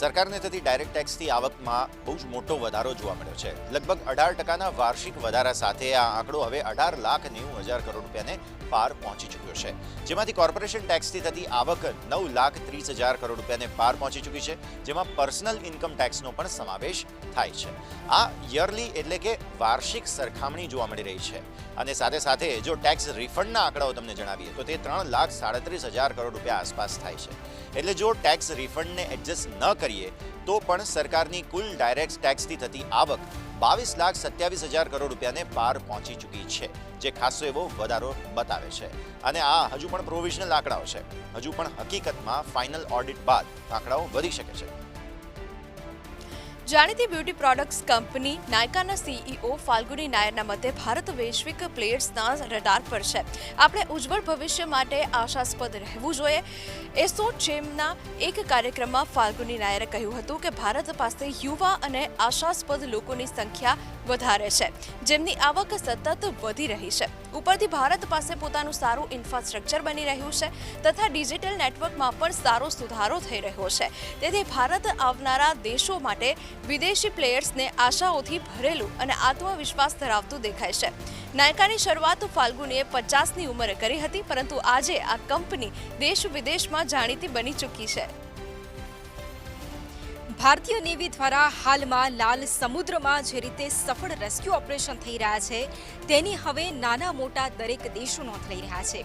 સરકારને થતી ડાયરેક્ટ ટેક્સથી આવકમાં બહુ જ મોટો વધારો જોવા મળ્યો છે. લગભગ અઢાર ટકાના વાર્ષિક વધારા સાથે આ આંકડો હવે અઢાર લાખ નેવું હજાર કરોડ રૂપિયાને પાર પહોંચી ચૂક્યો છે. જેમાંથી કોર્પોરેશન ટેક્સથી થતી આવક નવ લાખ ત્રીસ હજાર કરોડ રૂપિયાને પાર પહોંચી ચૂકી છે, જેમાં પર્સનલ ઇન્કમ ટેક્સનો પણ સમાવેશ થાય છે. આ યરલી એટલે કે વાર્ષિક સરખામણી જોવા મળી રહી છે. અને સાથે સાથે જો ટેક્સ રિફંડના આંકડાઓ તમને જણાવીએ, તો તે ત્રણ લાખ સાડત્રીસ હજાર કરોડ રૂપિયા આસપાસ થાય છે. એટલે જો ટેક્સ રિફંડને એડજસ્ટ ન કરીએ, તો પણ સરકારની કુલ ડાયરેક્ટ ટેક્સથી થતી આવક બાવીસ લાખ સત્યાવીસ હજાર કરોડ રૂપિયાને પાર પહોંચી ચૂકી છે, જે ખાસો એવો વધારો બતાવે છે. અને આ હજુ પણ પ્રોવિઝનલ આંકડાઓ છે. હજુ પણ હકીકતમાં ફાઇનલ ઓડિટ બાદ આંકડાઓ વધી શકે છે. જાણીતી બ્યુટી પ્રોડક્ટ્સ કંપની નાયકાના સીઈઓ ફાલ્ગુની નાયરના મતે ભારત વૈશ્વિક પ્લેયર્સના રડાર પર છે. આપણે ઉજ્જવળ ભવિષ્ય માટે આશાસ્પદ રહેવું જોઈએ. એસો ચેમના એક કાર્યક્રમમાં ફાલ્ગુની નાયરે કહ્યું હતું કે ભારત પાસે યુવા અને આશાસ્પદ લોકોની સંખ્યા વધારે છે. જેમની આવક સતત વધી રહી છે. ઉપરથી ભારત પાસે પોતાનું સારું ઇન્ફ્રાસ્ટ્રક્ચર બની રહ્યું છે તથા ડિજિટલ નેટવર્કમાં પણ સારો સુધારો થઈ રહ્યો છે. તેથી ભારત આવનારા દેશો માટે વિદેશી પ્લેયર્સને આશાઓથી ભરેલું અને આત્મવિશ્વાસ ધરાવતું દેખાય છે. નાયકાની શરૂઆત ફાલ્ગુનીએ પચાસની ઉંમરે કરી હતી, પરંતુ આજે આ કંપની દેશ વિદેશમાં જાણીતી બની ચૂકી છે. ભારતીય નેવી દ્વારા હાલમાં લાલ સમુદ્રમાં જે રીતે સફળ રેસ્ક્યુ ઓપરેશન થઈ રહ્યા છે, તેની હવે નાના મોટા દરેક દેશો નોંધ લઈ રહ્યા છે.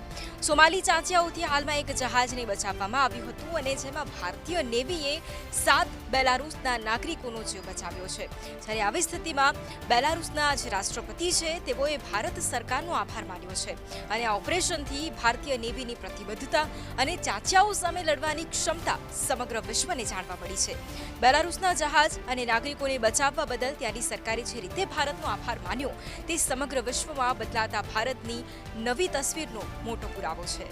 સોમાલી ચાંચિયાઓથી હાલમાં એક જહાજને બચાવવામાં આવ્યું હતું અને જેમાં ભારતીય નેવીએ સાત બેલારુસના નાગરિકોનો જીવ બચાવ્યો છે. જ્યારે આવી સ્થિતિમાં બેલારુસના જે રાષ્ટ્રપતિ છે, તેઓએ ભારત સરકારનો આભાર માન્યો છે. અને આ ઓપરેશનથી ભારતીય નેવીની પ્રતિબદ્ધતા અને ચાંચિયાઓ સામે લડવાની ક્ષમતા સમગ્ર વિશ્વને જાણવા મળી છે. બેલારુસના જહાજ અને નાગરિકોને બચાવવા બદલ ત્યાંની સરકારે જે રીતે ભારતનો આભાર માન્યો, તે સમગ્ર વિશ્વમાં બદલાતા ભારતની નવી તસવીરનો મોટો પુરાવો છે.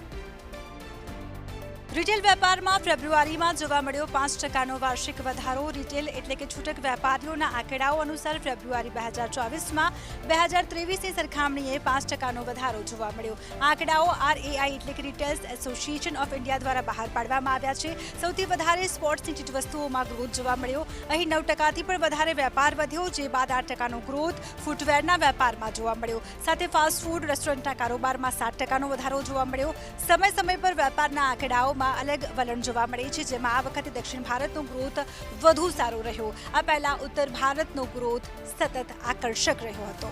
રિટેલ વેપારમાં ફેબ્રુઆરીમાં જોવા મળ્યો પાંચ ટકાનો વાર્ષિક વધારો. રિટેલ એટલે કે છૂટક વેપારીઓના આંકડાઓ અનુસાર ફેબ્રુઆરી બે હજાર ચોવીસમાં બે હજાર ત્રેવીસની સરખામણીએ પાંચ ટકાનો વધારો જોવા મળ્યો. આંકડાઓ આરએઆઈ એટલે કે રિટેલ્સ એસોસિએશન ઓફ ઇન્ડિયા દ્વારા બહાર પાડવામાં આવ્યા છે. સૌથી વધારે સ્પોર્ટ્સની ચીજવસ્તુઓમાં ગ્રોથ જોવા મળ્યો. અહીં નવ ટકાથી પણ વધારે વેપાર વધ્યો, જે બાદ આઠ ટકાનો ગ્રોથ ફૂટવેરના વેપારમાં જોવા મળ્યો. સાથે ફાસ્ટ ફૂડ, રેસ્ટોરન્ટના કારોબારમાં સાત ટકાનો વધારો જોવા મળ્યો. સમય સમય પર વેપારના આંકડાઓમાં અલગ વલણ જોવા મળે છે, જેમાં આ વખતે દક્ષિણ ભારતનો ગ્રોથ વધુ સારો રહ્યો. આ પહેલા ઉત્તર ભારતનો ગ્રોથ સતત આકર્ષક રહ્યો હતો.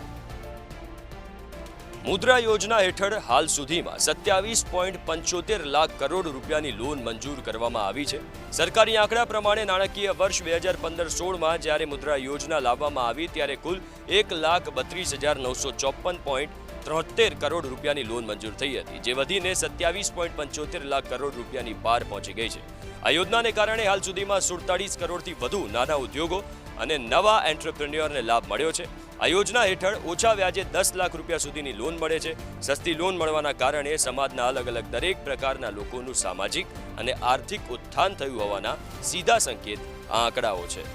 મુદ્રા યોજના હેઠળ હાલ સુધીમાં સત્યાવીસ પોઈન્ટ પંચોતેર લાખ કરોડ રૂપિયાની લોન મંજૂર કરવામાં આવી છે. સરકારી આંકડા પ્રમાણે નાણાકીય વર્ષ બે હજાર પંદર સોળમાં જ્યારે મુદ્રા યોજના લાવવામાં આવી, ત્યારે કુલ એક લાખ બત્રીસ હજાર નવસો ચોપન પોઈન્ટ ત્રોતેર કરોડ રૂપિયાની લોન મંજૂર થઈ હતી, જે વધીને સત્યાવીસ પોઈન્ટ પંચોતેર લાખ કરોડ રૂપિયાની પાર પહોંચી ગઈ છે. આ યોજનાને કારણે હાલ સુધીમાં સુડતાળીસ કરોડથી વધુ નાના ઉદ્યોગો અને નવા એન્ટરપ્રેન્યોરને લાભ મળ્યો છે. આ યોજના હેઠળ ઓછા વ્યાજે દસ લાખ રૂપિયા સુધીની લોન મળે છે. સસ્તી લોન મળવાના કારણે સમાજના અલગ અલગ દરેક પ્રકારના લોકોનું સામાજિક અને આર્થિક ઉત્થાન થયું હોવાના સીધા સંકેત આ આંકડાઓ છે.